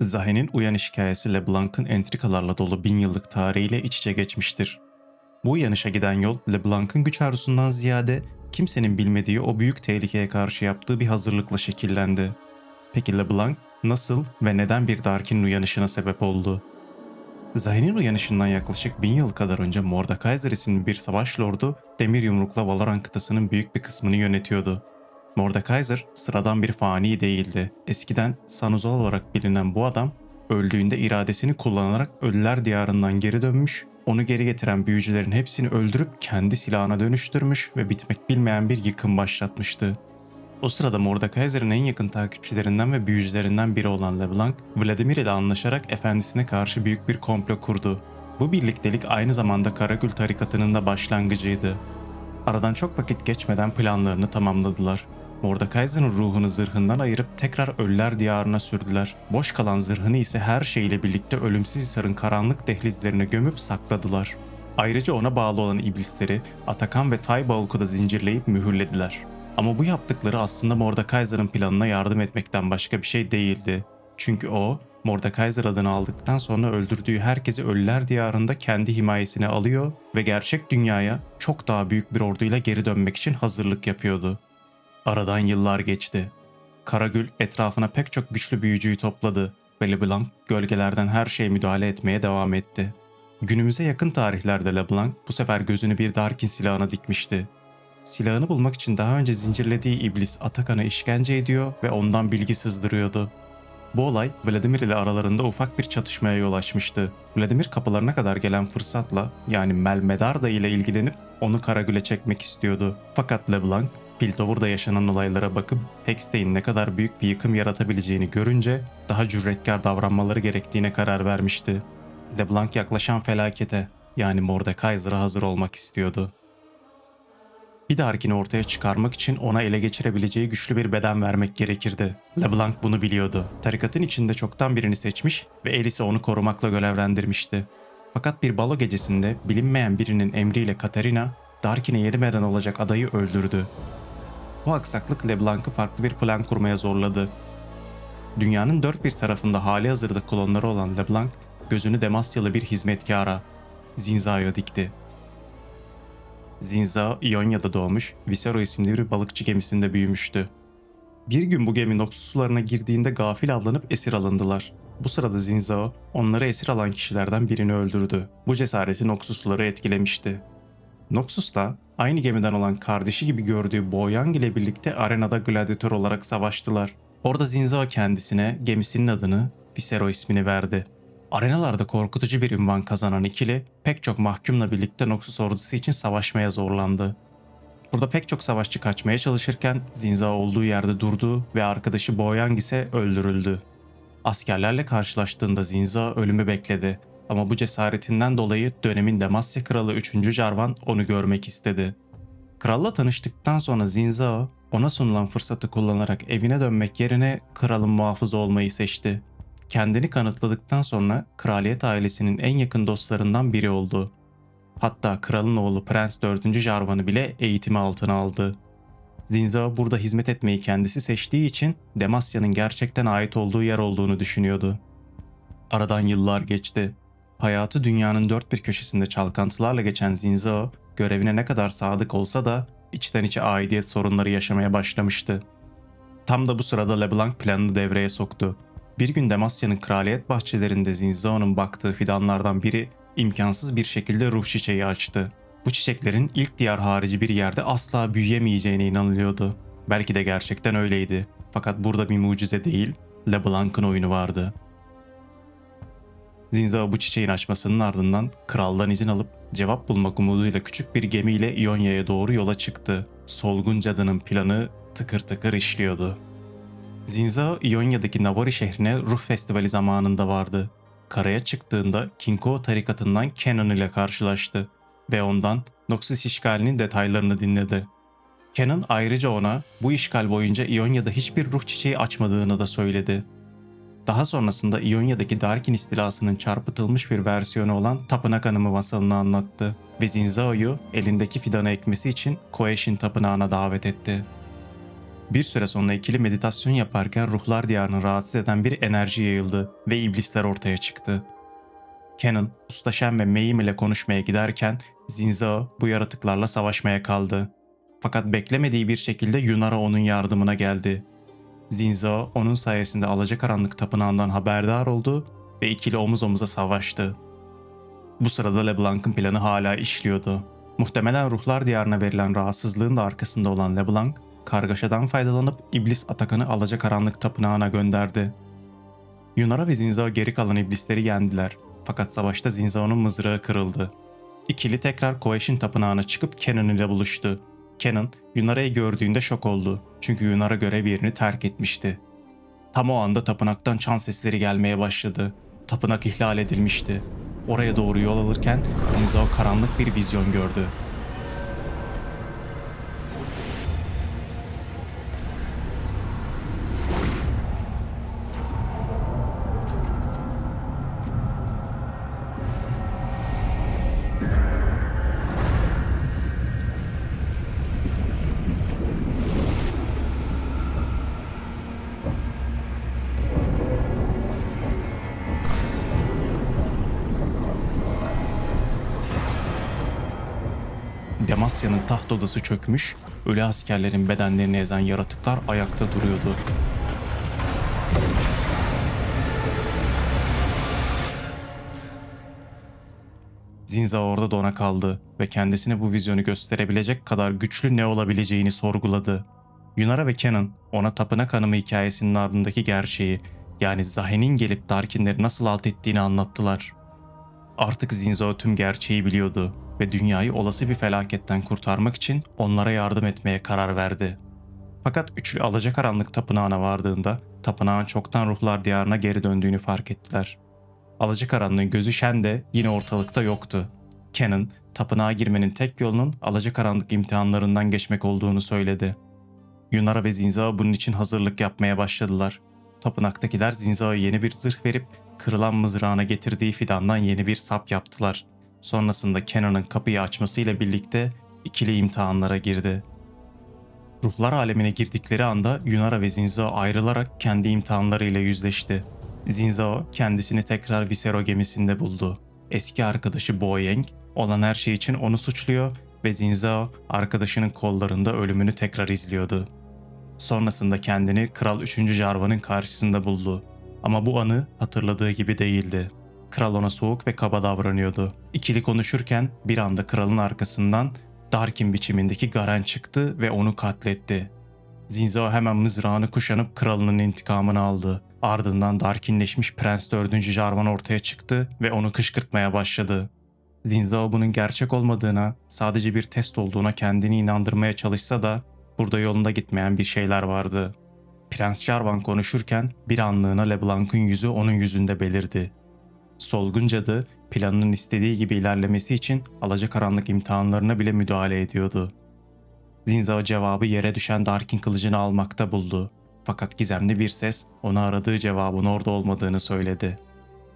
Zahe'nin uyanış hikayesi LeBlanc'ın entrikalarla dolu bin yıllık tarihiyle iç içe geçmiştir. Bu uyanışa giden yol LeBlanc'ın güç arzusundan ziyade kimsenin bilmediği o büyük tehlikeye karşı yaptığı bir hazırlıkla şekillendi. Peki LeBlanc nasıl ve neden bir Darkin'in uyanışına sebep oldu? Zahe'nin uyanışından yaklaşık bin yıl kadar önce Mordekaiser isimli bir savaş lordu demir yumrukla Valoran kıtasının büyük bir kısmını yönetiyordu. Mordekaiser sıradan bir fani değildi. Eskiden Sanuzal olarak bilinen bu adam öldüğünde iradesini kullanarak ölüler diyarından geri dönmüş, onu geri getiren büyücülerin hepsini öldürüp kendi silahına dönüştürmüş ve bitmek bilmeyen bir yıkım başlatmıştı. O sırada Mordekaiser'ın en yakın takipçilerinden ve büyücülerinden biri olan LeBlanc, Vladimir ile anlaşarak efendisine karşı büyük bir komplo kurdu. Bu birliktelik aynı zamanda Karagül tarikatının da başlangıcıydı. Aradan çok vakit geçmeden planlarını tamamladılar. Mordekaiser'ın ruhunu zırhından ayırıp tekrar ölüler diyarına sürdüler. Boş kalan zırhını ise her şeyle birlikte ölümsüz Hisar'ın karanlık dehlizlerine gömüp sakladılar. Ayrıca ona bağlı olan iblisleri Atakan ve Taybalk'u da zincirleyip mühürlediler. Ama bu yaptıkları aslında Mordekaiser'ın planına yardım etmekten başka bir şey değildi. Çünkü o, Mordekaiser adını aldıktan sonra öldürdüğü herkesi ölüler diyarında kendi himayesine alıyor ve gerçek dünyaya çok daha büyük bir orduyla geri dönmek için hazırlık yapıyordu. Aradan yıllar geçti. Karagül etrafına pek çok güçlü büyücüyü topladı ve LeBlanc gölgelerden her şeye müdahale etmeye devam etti. Günümüze yakın tarihlerde LeBlanc bu sefer gözünü bir Darkin silahına dikmişti. Silahını bulmak için daha önce zincirlediği iblis Atakan'a işkence ediyor ve ondan bilgi sızdırıyordu. Bu olay Vladimir ile aralarında ufak bir çatışmaya yol açmıştı. Vladimir kapılarına kadar gelen fırsatla yani Melmedarda ile ilgilenip onu Karagül'e çekmek istiyordu. Fakat LeBlanc, Piltover'da yaşanan olaylara bakıp Hextay'in ne kadar büyük bir yıkım yaratabileceğini görünce daha cüretkar davranmaları gerektiğine karar vermişti. LeBlanc yaklaşan felakete yani Mordekaiser'a hazır olmak istiyordu. Bir dahakini ortaya çıkarmak için ona ele geçirebileceği güçlü bir beden vermek gerekirdi. LeBlanc bunu biliyordu. Tarikatın içinde çoktan birini seçmiş ve Alice'i onu korumakla görevlendirmişti. Fakat bir balo gecesinde bilinmeyen birinin emriyle Katarina, Darkin'e yerimeden olacak adayı öldürdü. Bu aksaklık LeBlanc'ı farklı bir plan kurmaya zorladı. Dünyanın dört bir tarafında hali hazırda klonları olan LeBlanc, gözünü Demasyalı bir hizmetkara, Zinza'ya dikti. Zinza, İonya'da doğmuş, Visero isimli bir balıkçı gemisinde büyümüştü. Bir gün bu gemi Noxus sularına girdiğinde gafil avlanıp esir alındılar. Bu sırada Zinzao, onları esir alan kişilerden birini öldürdü. Bu cesareti Noxusluları etkilemişti. Noxus da aynı gemiden olan kardeşi gibi gördüğü Boyang ile birlikte arenada gladyatör olarak savaştılar. Orada Zinzao kendisine gemisinin adını Visero ismini verdi. Arenalarda korkutucu bir ünvan kazanan ikili pek çok mahkumla birlikte Noxus ordusu için savaşmaya zorlandı. Burada pek çok savaşçı kaçmaya çalışırken Zinza olduğu yerde durdu ve arkadaşı Boyang ise öldürüldü. Askerlerle karşılaştığında Zinza ölümü bekledi ama bu cesaretinden dolayı dönemin Demasya Kralı 3. Jarvan onu görmek istedi. Kralla tanıştıktan sonra Zinzao ona sunulan fırsatı kullanarak evine dönmek yerine kralın muhafızı olmayı seçti. Kendini kanıtladıktan sonra kraliyet ailesinin en yakın dostlarından biri oldu. Hatta kralın oğlu Prens 4. Jarvan'ı bile eğitimi altına aldı. Zinzao burada hizmet etmeyi kendisi seçtiği için Demasya'nın gerçekten ait olduğu yer olduğunu düşünüyordu. Aradan yıllar geçti. Hayatı dünyanın dört bir köşesinde çalkantılarla geçen Zinzao, görevine ne kadar sadık olsa da içten içe aidiyet sorunları yaşamaya başlamıştı. Tam da bu sırada LeBlanc planını devreye soktu. Bir gün Demasya'nın kraliyet bahçelerinde Zinzao'nun baktığı fidanlardan biri imkansız bir şekilde ruh çiçeği açtı. Bu çiçeklerin ilk diyar harici bir yerde asla büyüyemeyeceğine inanılıyordu. Belki de gerçekten öyleydi. Fakat burada bir mucize değil, LeBlanc'ın oyunu vardı. Zinzao bu çiçeğin açmasının ardından kraldan izin alıp cevap bulmak umuduyla küçük bir gemiyle İonya'ya doğru yola çıktı. Solgun cadının planı tıkır tıkır işliyordu. Zinzao, İonya'daki Nabori şehrine ruh festivali zamanında vardı. Karaya çıktığında Kinko tarikatından Kenan ile karşılaştı ve ondan Noxus işgalinin detaylarını dinledi. Kenan ayrıca ona bu işgal boyunca İonya'da hiçbir ruh çiçeği açmadığını da söyledi. Daha sonrasında İonya'daki Darkin istilasının çarpıtılmış bir versiyonu olan Tapınak Hanımı masalını anlattı ve Zinzao'yu elindeki fidanı ekmesi için Koeshin Tapınağı'na davet etti. Bir süre sonra ikili meditasyon yaparken ruhlar diyarını rahatsız eden bir enerji yayıldı ve iblisler ortaya çıktı. Kenan, Usta Shen ve Mayim ile konuşmaya giderken Zinzao bu yaratıklarla savaşmaya kaldı. Fakat beklemediği bir şekilde Yunara onun yardımına geldi. Zinzao onun sayesinde Alacakaranlık Tapınağı'ndan haberdar oldu ve ikili omuz omuza savaştı. Bu sırada LeBlanc'ın planı hala işliyordu. Muhtemelen ruhlar diyarına verilen rahatsızlığın da arkasında olan LeBlanc, kargaşadan faydalanıp iblis Atakan'ı Alacakaranlık Tapınağı'na gönderdi. Yunara ve Zinzao geri kalan iblisleri yendiler. Fakat savaşta Zinzao'nun mızrağı kırıldı. İkili tekrar Koeş'in tapınağına çıkıp Kenan ile buluştu. Kenan, Yunara'yı gördüğünde şok oldu. Çünkü Yunara görev yerini terk etmişti. Tam o anda tapınaktan çan sesleri gelmeye başladı. Tapınak ihlal edilmişti. Oraya doğru yol alırken Zinzao karanlık bir vizyon gördü. Demasya'nın taht odası çökmüş, ölü askerlerin bedenlerini ezen yaratıklar ayakta duruyordu. Zinza orada dona kaldı ve kendisine bu vizyonu gösterebilecek kadar güçlü ne olabileceğini sorguladı. Yunara ve Kenan ona tapınak hanımı hikayesinin ardındaki gerçeği yani Zahen'in gelip Darkinleri nasıl alt ettiğini anlattılar. Artık Zinzao tüm gerçeği biliyordu ve dünyayı olası bir felaketten kurtarmak için onlara yardım etmeye karar verdi. Fakat üçlü Alacakaranlık Tapınağı'na vardığında tapınağın çoktan ruhlar diyarına geri döndüğünü fark ettiler. Alacakaranlığın gözü Shen de yine ortalıkta yoktu. Kenan, tapınağa girmenin tek yolunun Alacakaranlık imtihanlarından geçmek olduğunu söyledi. Yunara ve Zinzao bunun için hazırlık yapmaya başladılar. Tapınaktakiler Zinzao'ya yeni bir zırh verip kırılan mızrağına getirdiği fidandan yeni bir sap yaptılar. Sonrasında Kenan'ın kapıyı açmasıyla birlikte ikili imtihanlara girdi. Ruhlar alemine girdikleri anda Yunara ve Zinzao ayrılarak kendi imtihanlarıyla yüzleşti. Zinzao kendisini tekrar Visero gemisinde buldu. Eski arkadaşı Boyeng olan her şey için onu suçluyor ve Zinzao arkadaşının kollarında ölümünü tekrar izliyordu. Sonrasında kendini Kral 3. Jarvan'ın karşısında buldu. Ama bu anı hatırladığı gibi değildi. Kral ona soğuk ve kaba davranıyordu. İkili konuşurken bir anda kralın arkasından Darkin biçimindeki Garen çıktı ve onu katletti. Zinzao hemen mızrağını kuşanıp kralının intikamını aldı. Ardından Darkinleşmiş Prens 4. Jarvan ortaya çıktı ve onu kışkırtmaya başladı. Zinzao bunun gerçek olmadığına, sadece bir test olduğuna kendini inandırmaya çalışsa da burada yolunda gitmeyen bir şeyler vardı. Prens Jarvan konuşurken bir anlığına LeBlanc'ın yüzü onun yüzünde belirdi. Solgun cadı planının istediği gibi ilerlemesi için alacakaranlık imtihanlarına bile müdahale ediyordu. Zinzao cevabı yere düşen Darkin kılıcını almakta buldu. Fakat gizemli bir ses ona aradığı cevabın orada olmadığını söyledi.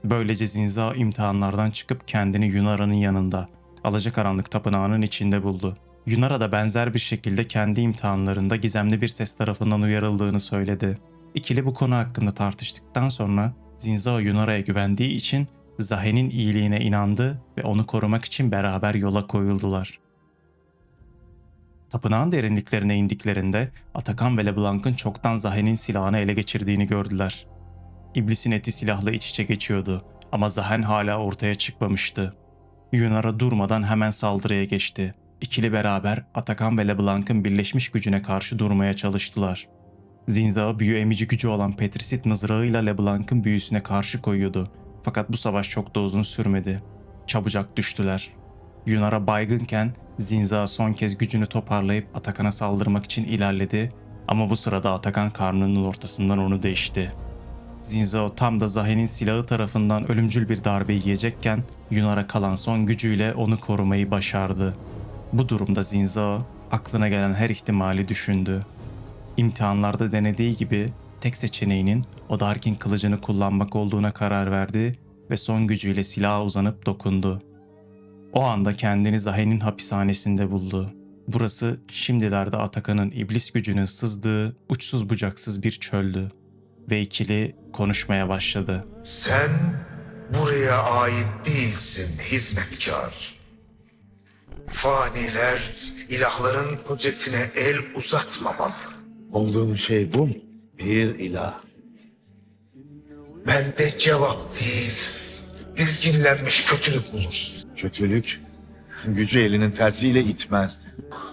Böylece Zinzao imtihanlardan çıkıp kendini Yunara'nın yanında, Alacakaranlık tapınağının içinde buldu. Yunara da benzer bir şekilde kendi imtihanlarında gizemli bir ses tarafından uyarıldığını söyledi. İkili bu konu hakkında tartıştıktan sonra Zinzao Yunara'ya güvendiği için Zahen'in iyiliğine inandı ve onu korumak için beraber yola koyuldular. Tapınağın derinliklerine indiklerinde Atakan ve LeBlanc'ın çoktan Zahen'in silahını ele geçirdiğini gördüler. İblisin eti silahla iç içe geçiyordu ama Zahen hala ortaya çıkmamıştı. Yunara durmadan hemen saldırıya geçti. İkili beraber Atakan ve LeBlanc'ın birleşmiş gücüne karşı durmaya çalıştılar. Zinzao büyü emici gücü olan Petrisit mızrağıyla LeBlanc'ın büyüsüne karşı koyuyordu. Fakat bu savaş çok da uzun sürmedi. Çabucak düştüler. Yunara baygınken Zinza son kez gücünü toparlayıp Atakan'a saldırmak için ilerledi ama bu sırada Atakan karnının ortasından onu değişti. Zinzao tam da Zahe'nin silahı tarafından ölümcül bir darbe yiyecekken Yunara kalan son gücüyle onu korumayı başardı. Bu durumda Zinzao aklına gelen her ihtimali düşündü. İmtihanlarda denediği gibi tek seçeneğinin o Darkin kılıcını kullanmak olduğuna karar verdi ve son gücüyle silaha uzanıp dokundu. O anda kendini Zahe'nin hapishanesinde buldu. Burası şimdilerde Atakan'ın iblis gücünün sızdığı uçsuz bucaksız bir çöldü. Ve ikili konuşmaya başladı. Sen buraya ait değilsin hizmetkar. Faniler ilahların kudretine el uzatmamalı. Olduğun şey bu mu? Bir ilah. Bende cevap değil, dizginlenmiş kötülük bulursun. Kötülük gücü elinin tersiyle itmezdi.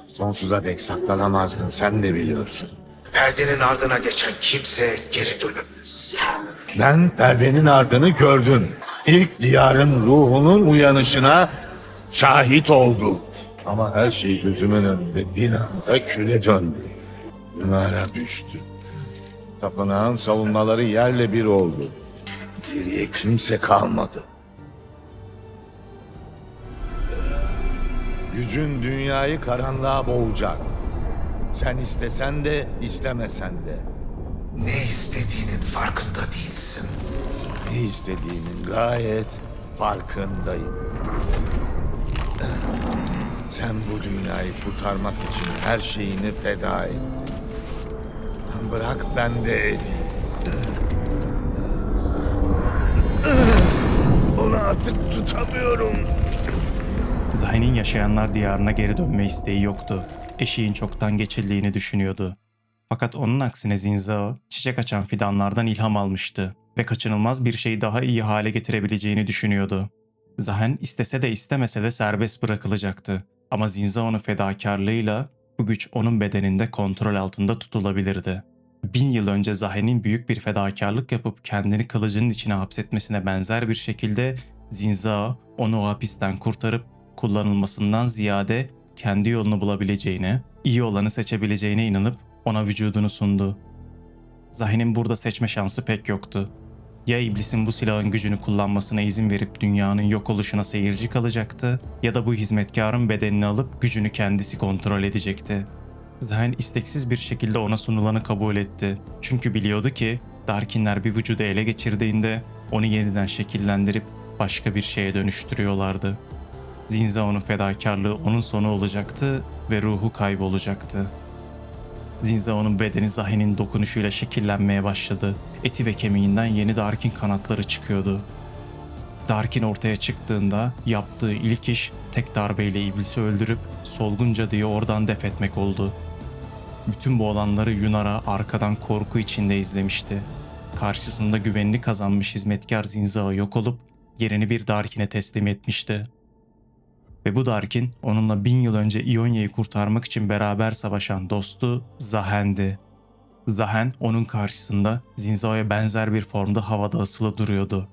Sonsuza dek saklanamazdın sen de biliyorsun. Perdenin ardına geçen kimse geri dönemez. Ben perdenin ardını gördüm. İlk diyarın ruhunun uyanışına şahit oldum. Ama her şey gözümün önünde bir anda küle döndü. Yunara düştü. Tapınağın savunmaları yerle bir oldu. Geriye kimse kalmadı. Gücün dünyayı karanlığa boğacak. Sen istesen de istemesen de. Ne istediğinin farkında değilsin. Ne istediğinin gayet farkındayım. Sen bu dünyayı kurtarmak için her şeyini feda ettin. Bırak ben de edeyim. Onu artık tutamıyorum. Zahin'in yaşayanlar diyarına geri dönme isteği yoktu. Eşiğin çoktan geçildiğini düşünüyordu. Fakat onun aksine Zinzao, çiçek açan fidanlardan ilham almıştı ve kaçınılmaz bir şeyi daha iyi hale getirebileceğini düşünüyordu. Zahen istese de istemese de serbest bırakılacaktı. Ama Zinzao'nun fedakarlığıyla bu güç onun bedeninde kontrol altında tutulabilirdi. Bin yıl önce Zahen'in büyük bir fedakarlık yapıp kendini kılıcının içine hapsetmesine benzer bir şekilde Zinzao onu o hapisten kurtarıp kullanılmasından ziyade kendi yolunu bulabileceğine, iyi olanı seçebileceğine inanıp ona vücudunu sundu. Zahin'in burada seçme şansı pek yoktu. Ya iblisin bu silahın gücünü kullanmasına izin verip dünyanın yok oluşuna seyirci kalacaktı ya da bu hizmetkarın bedenini alıp gücünü kendisi kontrol edecekti. Zahin isteksiz bir şekilde ona sunulanı kabul etti. Çünkü biliyordu ki Darkinler bir vücudu ele geçirdiğinde onu yeniden şekillendirip başka bir şeye dönüştürüyorlardı. Zinzao'nun fedakarlığı onun sonu olacaktı ve ruhu kaybolacaktı. Zinzao'nun bedeni Zahin'in dokunuşuyla şekillenmeye başladı. Eti ve kemiğinden yeni Darkin kanatları çıkıyordu. Darkin ortaya çıktığında yaptığı ilk iş tek darbeyle iblisi öldürüp solgun cadıyı oradan def etmek oldu. Bütün bu olanları Yunara arkadan korku içinde izlemişti. Karşısında güvenini kazanmış hizmetkar Zinzao yok olup yerini bir Darkin'e teslim etmişti. Ve bu Darkin onunla bin yıl önce İonya'yı kurtarmak için beraber savaşan dostu Zahen'di. Zahen onun karşısında Zinzao'ya benzer bir formda havada asılı duruyordu.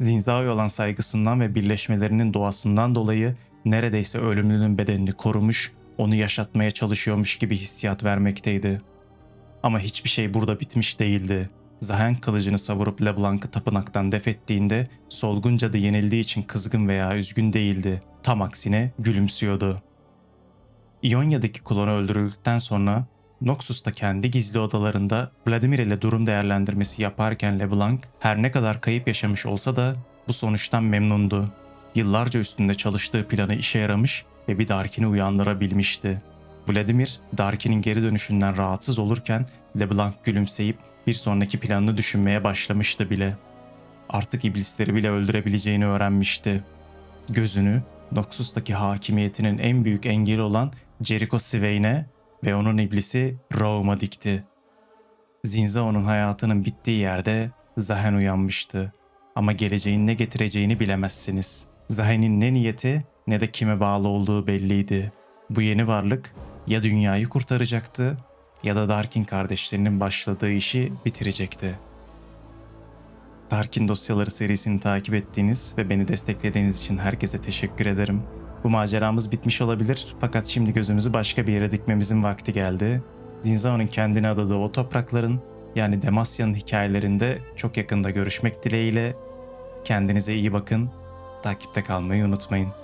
Zinzao'ya olan saygısından ve birleşmelerinin doğasından dolayı neredeyse ölümlünün bedenini korumuş, onu yaşatmaya çalışıyormuş gibi hissiyat vermekteydi. Ama hiçbir şey burada bitmiş değildi. Zahen kılıcını savurup LeBlanc'ı tapınaktan def ettiğinde solgun cadı yenildiği için kızgın veya üzgün değildi. Tam aksine gülümsüyordu. İonya'daki klonu öldürüldükten sonra Noxus da kendi gizli odalarında Vladimir ile durum değerlendirmesi yaparken LeBlanc her ne kadar kayıp yaşamış olsa da bu sonuçtan memnundu. Yıllarca üstünde çalıştığı planı işe yaramış ve bir Darkin'i uyandırabilmişti. Vladimir, Darkin'in geri dönüşünden rahatsız olurken LeBlanc gülümseyip bir sonraki planını düşünmeye başlamıştı bile. Artık iblisleri bile öldürebileceğini öğrenmişti. Gözünü Noxus'taki hakimiyetinin en büyük engeli olan Jericho Swain'e ve onun iblisi Raum'a dikti. Zinzao'nun hayatının bittiği yerde Zahen uyanmıştı. Ama geleceğin ne getireceğini bilemezsiniz. Zahen'in ne niyeti ne de kime bağlı olduğu belliydi. Bu yeni varlık ya dünyayı kurtaracaktı ya da Darkin kardeşlerinin başladığı işi bitirecekti. Darkin dosyaları serisini takip ettiğiniz ve beni desteklediğiniz için herkese teşekkür ederim. Bu maceramız bitmiş olabilir fakat şimdi gözümüzü başka bir yere dikmemizin vakti geldi. Zinzao'nun kendine adadığı o toprakların yani Demasya'nın hikayelerinde çok yakında görüşmek dileğiyle. Kendinize iyi bakın, takipte kalmayı unutmayın.